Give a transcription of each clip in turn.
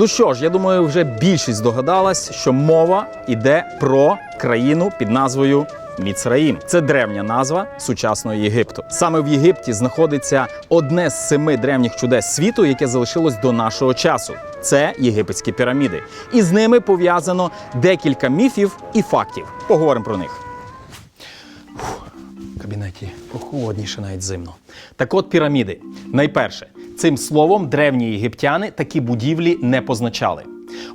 Ну що ж, я думаю, вже більшість здогадалась, що мова йде про країну під назвою Міцраїм. Це древня назва сучасного Єгипту. Саме в Єгипті знаходиться одне з семи древніх чудес світу, яке залишилось до нашого часу. Це єгипетські піраміди. І з ними пов'язано декілька міфів і фактів. Поговоримо про них. В кабінеті прохолодніше, навіть зимно. Так от піраміди. Найперше, цим словом древні єгиптяни такі будівлі не позначали.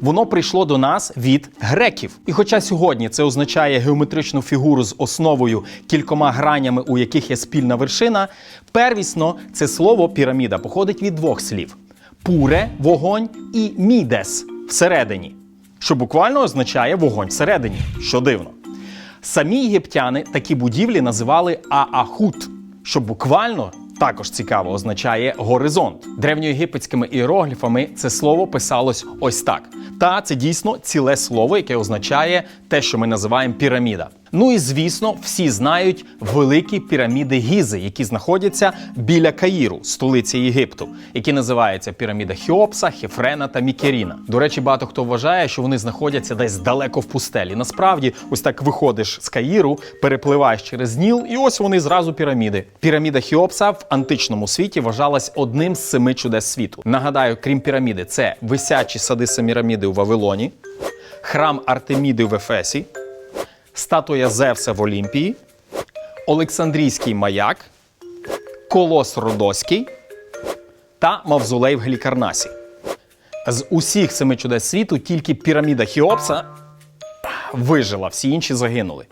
Воно прийшло до нас від греків. І хоча сьогодні це означає геометричну фігуру з основою кількома гранями, у яких є спільна вершина, первісно це слово піраміда походить від двох слів: пуре вогонь і мідес всередині, що буквально означає вогонь всередині, що дивно. Самі єгиптяни такі будівлі називали Аахут, що буквально також цікаво означає горизонт. Древньоєгипетськими іерогліфами це слово писалось ось так. Та це дійсно ціле слово, яке означає те, що ми називаємо піраміда. Ну і звісно, всі знають великі піраміди Гізи, які знаходяться біля Каїру, столиці Єгипту, які називаються піраміда Хіопса, Хефрена та Мікеріна. До речі, багато хто вважає, що вони знаходяться десь далеко в пустелі. Насправді, ось так виходиш з Каїру, перепливаєш через Ніл, і ось вони зразу піраміди. Піраміда Хіопса в античному світі вважалась одним з семи чудес світу. Нагадаю, крім піраміди, це висячі сади Семіраміди у Вавилоні, храм Артеміди в Ефесі, статуя Зевса в Олімпії, Олександрійський маяк, Колос Родоський та Мавзолей в Глікарнасі. З усіх семи чудес світу тільки піраміда Хіопса вижила, всі інші загинули.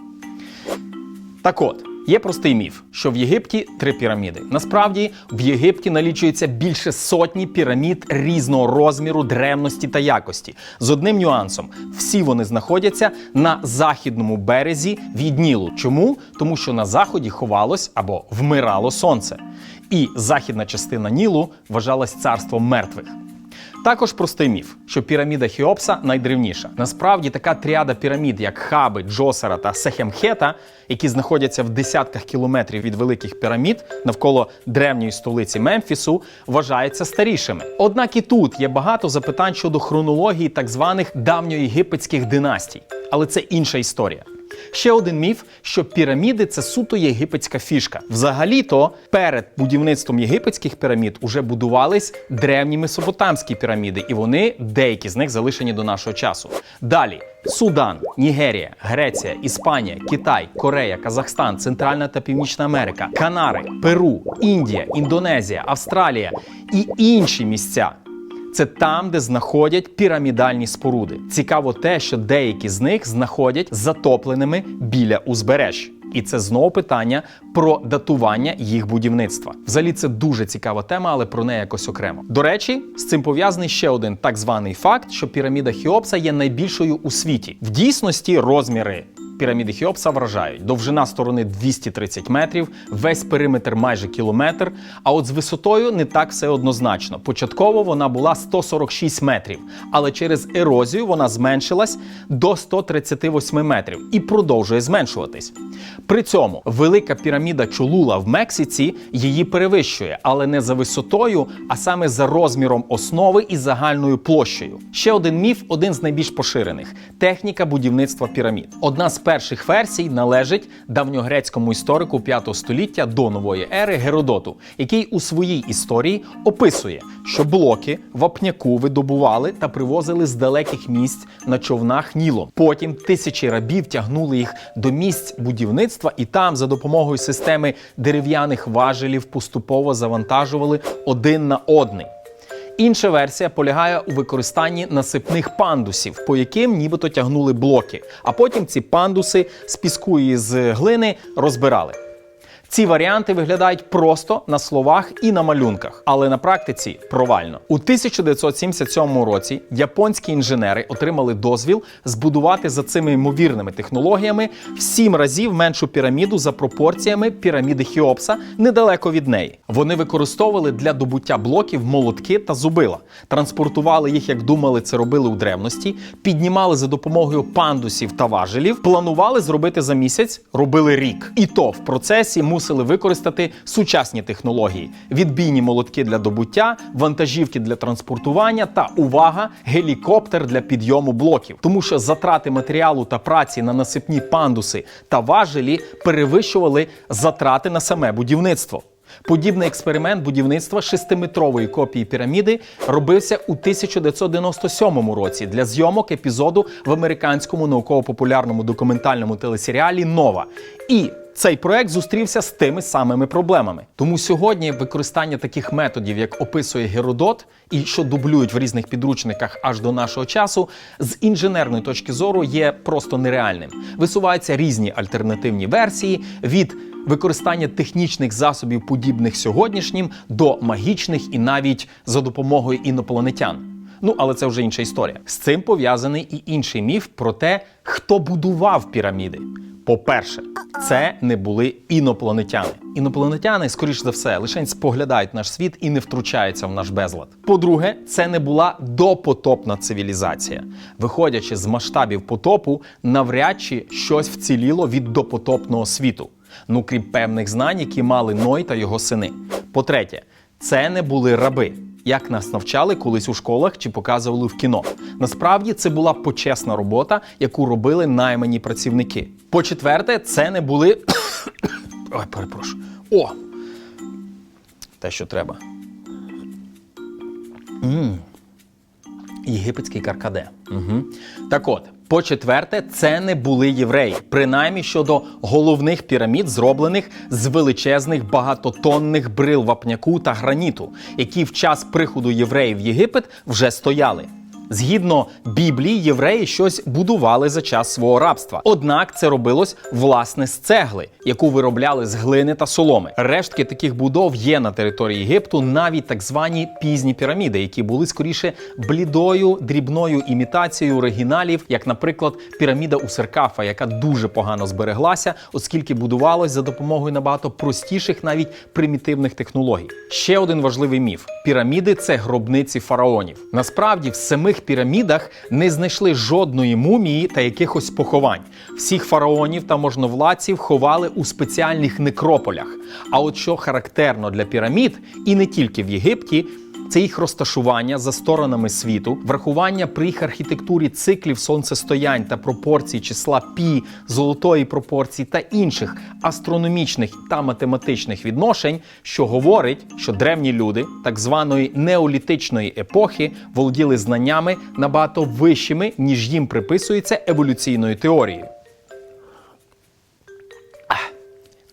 Так от, є простий міф, що в Єгипті три піраміди. Насправді, в Єгипті налічується більше сотні пірамід різного розміру, древності та якості. З одним нюансом: всі вони знаходяться на західному березі від Нілу. Чому? Тому що на заході ховалось або вмирало сонце. І західна частина Нілу вважалась царством мертвих. Також простий міф, що піраміда Хіопса найдревніша. Насправді така тріада пірамід, як Хаби, Джосера та Сехемхета, які знаходяться в десятках кілометрів від великих пірамід навколо древньої столиці Мемфісу, вважаються старішими. Однак і тут є багато запитань щодо хронології так званих давньоєгипетських династій, але це інша історія. Ще один міф, що піраміди це суто єгипетська фішка. Взагалі-то перед будівництвом єгипетських пірамід уже будувались древні месопотамські піраміди, і вони, деякі з них, залишені до нашого часу. Далі Судан, Нігерія, Греція, Іспанія, Китай, Корея, Казахстан, Центральна та Північна Америка, Канари, Перу, Індія, Індонезія, Австралія і інші місця. Це там, де знаходять пірамідальні споруди. Цікаво те, що деякі з них знаходять затопленими біля узбереж. І це знову питання про датування їх будівництва. Взагалі, це дуже цікава тема, але про неї якось окремо. До речі, з цим пов'язаний ще один так званий факт, що піраміда Хіопса є найбільшою у світі. В дійсності розміри Піраміди Хіопса вражають. Довжина сторони 230 метрів, весь периметр майже кілометр. А от з висотою не так все однозначно. Початково вона була 146 метрів, але через ерозію вона зменшилась до 138 метрів і продовжує зменшуватись. При цьому велика піраміда Чолула в Мексиці її перевищує, але не за висотою, а саме за розміром основи і загальною площею. Ще один міф, один з найбільш поширених техніка будівництва пірамід. Одна з перших версій належить давньогрецькому історику 5 століття до нової ери Геродоту, який у своїй історії описує, що блоки вапняку видобували та привозили з далеких місць на човнах Нілом. Потім тисячі рабів тягнули їх до місць будівництва, і там, за допомогою системи дерев'яних важелів, поступово завантажували один на одний. Інша версія полягає у використанні насипних пандусів, по яким нібито тягнули блоки, а потім ці пандуси з піску і з глини розбирали. Ці варіанти виглядають просто на словах і на малюнках, але на практиці провально. У 1977 році японські інженери отримали дозвіл збудувати за цими ймовірними технологіями в сім разів меншу піраміду за пропорціями піраміди Хіопса недалеко від неї. Вони використовували для добуття блоків молотки та зубила, транспортували їх, як думали, це робили у древності, піднімали за допомогою пандусів та важелів, планували зробити за місяць, робили рік. І то в процесі мусили мусили використати сучасні технології: відбійні молотки для добуття, вантажівки для транспортування та увага, гелікоптер для підйому блоків, тому що затрати матеріалу та праці на насипні пандуси та важелі перевищували затрати на саме будівництво. Подібний експеримент будівництва шестиметрової копії піраміди робився у 1997 році для зйомок епізоду в американському науково-популярному документальному телесеріалі Нова. І цей проект зустрівся з тими самими проблемами. Тому сьогодні використання таких методів, як описує Геродот, і що дублюють в різних підручниках аж до нашого часу, з інженерної точки зору є просто нереальним. Висуваються різні альтернативні версії від використання технічних засобів, подібних сьогоднішнім, до магічних і навіть за допомогою інопланетян. Ну, але це вже інша історія. З цим пов'язаний і інший міф про те, хто будував піраміди. По-перше, це не були інопланетяни. Інопланетяни, скоріш за все, лише споглядають наш світ і не втручаються в наш безлад. По-друге, це не була допотопна цивілізація. Виходячи з масштабів потопу, навряд чи щось вціліло від допотопного світу. Ну крім певних знань, які мали Ной та його сини. По-третє, це не були раби, як нас навчали колись у школах чи показували в кіно. Насправді це була почесна робота, яку робили наймані працівники. По-четверте, це не були. Ой, перепрошую. О! Те, що треба. м Єгипетський каркаде. Угу. Так от, по-четверте, це не були євреї, принаймні щодо головних пірамід, зроблених з величезних багатотонних брил вапняку та граніту, які в час приходу євреїв в Єгипет вже стояли. Згідно Біблії, євреї щось будували за час свого рабства. Однак це робилось власне з цегли, яку виробляли з глини та соломи. Рештки таких будов є на території Єгипту, навіть так звані пізні піраміди, які були скоріше блідою дрібною імітацією оригіналів, як, наприклад, піраміда у Серкафа, яка дуже погано збереглася, оскільки будувалась за допомогою набагато простіших, навіть примітивних технологій. Ще один важливий міф: піраміди це гробниці фараонів. Насправді, в самих пірамідах не знайшли жодної мумії та якихось поховань. Всіх фараонів та можновладців ховали у спеціальних некрополях. А от що характерно для пірамід, і не тільки в Єгипті. Це їх розташування за сторонами світу, врахування при їх архітектурі циклів сонцестоянь та пропорцій числа пі, золотої пропорції та інших астрономічних та математичних відношень, що говорить, що древні люди так званої неолітичної епохи володіли знаннями набагато вищими, ніж їм приписується еволюційною теорією.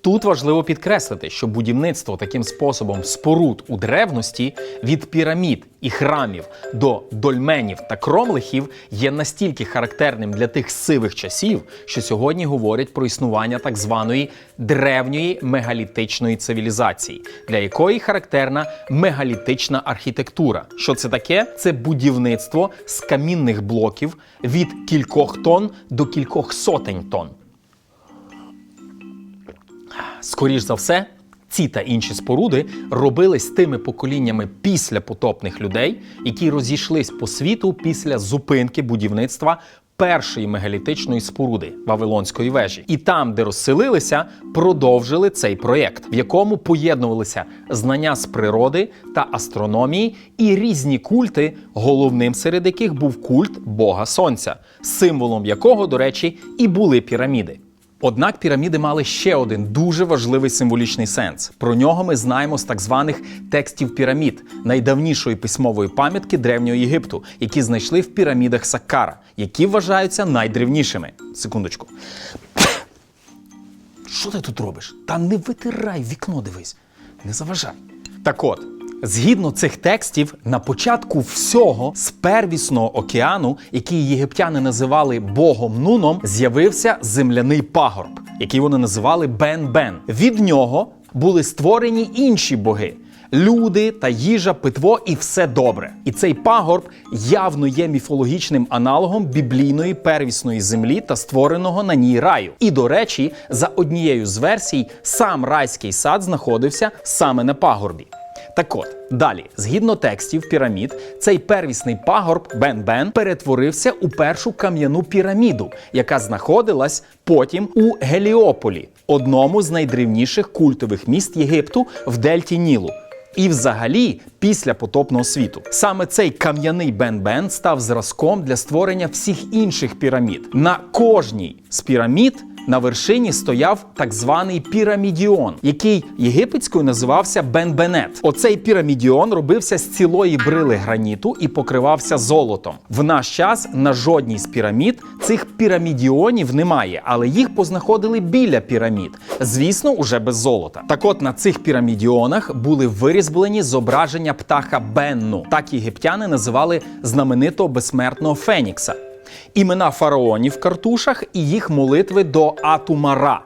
Тут важливо підкреслити, що будівництво таким способом споруд у древності від пірамід і храмів до дольменів та кромлихів є настільки характерним для тих сивих часів, що сьогодні говорять про існування так званої древньої мегалітичної цивілізації, для якої характерна мегалітична архітектура. Що це таке? Це будівництво з камінних блоків від кількох тонн до кількох сотень тонн. Скоріш за все, ці та інші споруди робились тими поколіннями після потопних людей, які розійшлись по світу після зупинки будівництва першої мегалітичної споруди Вавилонської вежі. І там, де розселилися, продовжили цей проєкт, в якому поєднувалися знання з природи та астрономії і різні культи, головним серед яких був культ Бога Сонця, символом якого, до речі, і були піраміди. Однак піраміди мали ще один дуже важливий символічний сенс. Про нього ми знаємо з так званих текстів пірамід, найдавнішої письмової пам'ятки древнього Єгипту, які знайшли в пірамідах Саккара, які вважаються найдревнішими. Секундочку. Що ти тут робиш? Та не витирай вікно, дивись, не заважай. Так от. Згідно цих текстів, на початку всього з первісного океану, який єгиптяни називали богом Нуном, з'явився земляний пагорб, який вони називали Бен-Бен. Від нього були створені інші боги. Люди та їжа, питво і все добре. І цей пагорб явно є міфологічним аналогом біблійної первісної землі та створеного на ній раю. І до речі, за однією з версій, сам райський сад знаходився саме на пагорбі. Так от, далі, згідно текстів пірамід, цей первісний пагорб Бен-Бен перетворився у першу кам'яну піраміду, яка знаходилась потім у Геліополі, одному з найдревніших культових міст Єгипту в Дельті Нілу. І взагалі після потопного світу саме цей кам'яний Бен-Бен став зразком для створення всіх інших пірамід. На кожній з пірамід на вершині стояв так званий пірамідіон, який єгипетською називався Бен-Бенет. Оцей пірамідіон робився з цілої брили граніту і покривався золотом. В наш час на жодній з пірамід цих пірамідіонів немає, але їх познаходили біля пірамід. Звісно, уже без золота. Так от на цих пірамідіонах були вирізблені зображення птаха Бенну. Так єгиптяни називали знаменитого безсмертного Фенікса. Імена фараонів в картушах і їх молитви до Атумара.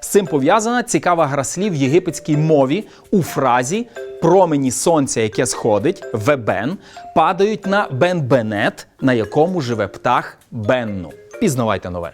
З цим пов'язана цікава гра слів в єгипетській мові у фразі промені сонця, яке сходить, вебен, падають на Бен-Бенет, на якому живе птах Бенну. Пізнавайте нове.